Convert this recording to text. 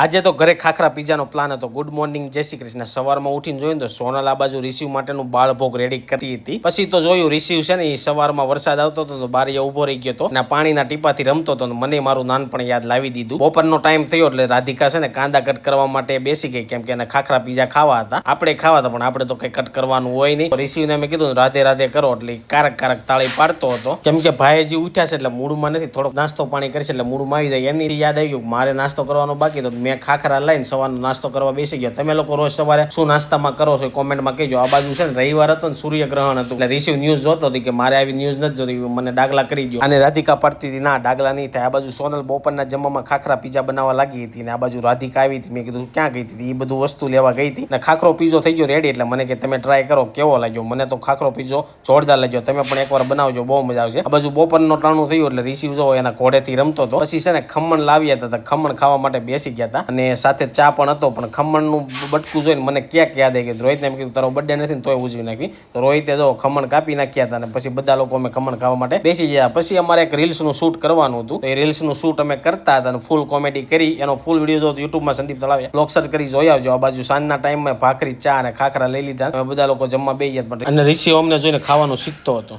આજે તો ઘરે ખાખરા પીઝાનો પ્લાન હતો. ગુડ મોર્નિંગ જય શ્રી કૃષ્ણ. સવારમાં ઉઠીને જોયું તો સોનલ આ બાજુ રિસીવ માટેનું બાળભોગ રેડી કરી હતી. પછી તો જોયું, રિસીવ છે ને, એ સવારમાં વરસાદ આવતો હતો તો બારીએ ઊભો રહી ગયો હતો. અને પાણીના ટીપાથી રમતો હતો મને મારું નાનપણ યાદ લાવી દીધું. બપોરનો ટાઈમ થયો એટલે રાધિકા છે ને કાંદા કટ કરવા માટે બેસી ગઈ, કેમ કે એને ખાખરા પીઝા ખાવા હતા. આપણે ખાવા હતા, પણ આપણે તો કઈ કટ કરવાનું હોય નહીં. રિસીવને મેં કીધું રાધે રાધે કરો, એટલે કારક કારક તાળી પાડતો હતો. કેમ કે ભાઈજી ઉઠ્યા છે એટલે મૂળમાં નથી, થોડોક નાસ્તો પાણી કરશે એટલે મૂળમાં આવી જાય. એની યાદ આવી ગયું મારે નાસ્તો કરવાનો બાકી તો મેં ખાખરા લઈને સવારનો નાસ્તો કરવા બેસી ગયો. તમે લોકો રોજ સવારે શું નાસ્તામાં કરો છો કોમેન્ટમાં કહેજો. આ બાજુ છે ને રવિવાર હતો ને સૂર્યગ્રહણ હતું. એટલે રિસીવ ન્યૂઝ જોતો હતી કે મારે આવી ન્યૂઝ નથી જોતી. મને ડાગલા કરી ગયો અને રાધિકા પડતી હતી, ના, ડાગલા નહીં થાય. આ બાજુ સોનલ બપોરના જમવામાં ખાખરા પીઝા બનાવવા લાગી હતી ને આ બાજુ રાધિકા આવી હતી. મેં કીધું ક્યાં ગઈ હતી? એ બધું વસ્તુ લેવા ગઈ હતી. અને ખાખરો પીઝો થઈ ગયો રેડી એટલે મને કે, તમે ટ્રાય કરો. કેવો લાગ્યો? મને તો ખાખરો પીઝો જોરદાર લાગ્યો. તમે પણ એકવાર બનાવજો, બહુ મજા આવશે. આ બાજુ બપોરનો ટાણું થયું એટલે રિસીવ જો એના ઘોડેથી રમતો હતો. પછી છે ને ખમણ લાવ્યા હતા ખમણ ખાવા માટે બેસી ગયા હતા. અને સાથે ચા પણ હતો, પણ ખમણનું બટકું જોઈને મને ક્યાંક યાદ આવી ગયું. રોહિતને એમ કીધું, તારો બર્થડે નથી તોય ઉજવી નાખી. તો રોહિતે જો ખમણ કાપી નાખ્યા હતા અને પછી બધા લોકો અમે ખમણ ખાવા માટે બેસી ગયા. પછી અમારે એક રીલ્સનું શૂટ કરવાનું હતું. એ રીલ્સનું શૂટ અમે કરતા હતા અને ફૂલ કોમેડી કરી. એનો ફૂલ વીડિયો જો યુટ્યુબમાં સંદીપ તળાવે લોક સર્ચ કરી જોઈ આવજો. આ બાજુ સાંજના ટાઈમમાં ભાખરી, ચા અને ખાખરા લઈ લીધા. અમે બધા લોકો જમવા બે ગયા અને ઋષિ અમને જોઈને ખાવાનું શીખતો હતો.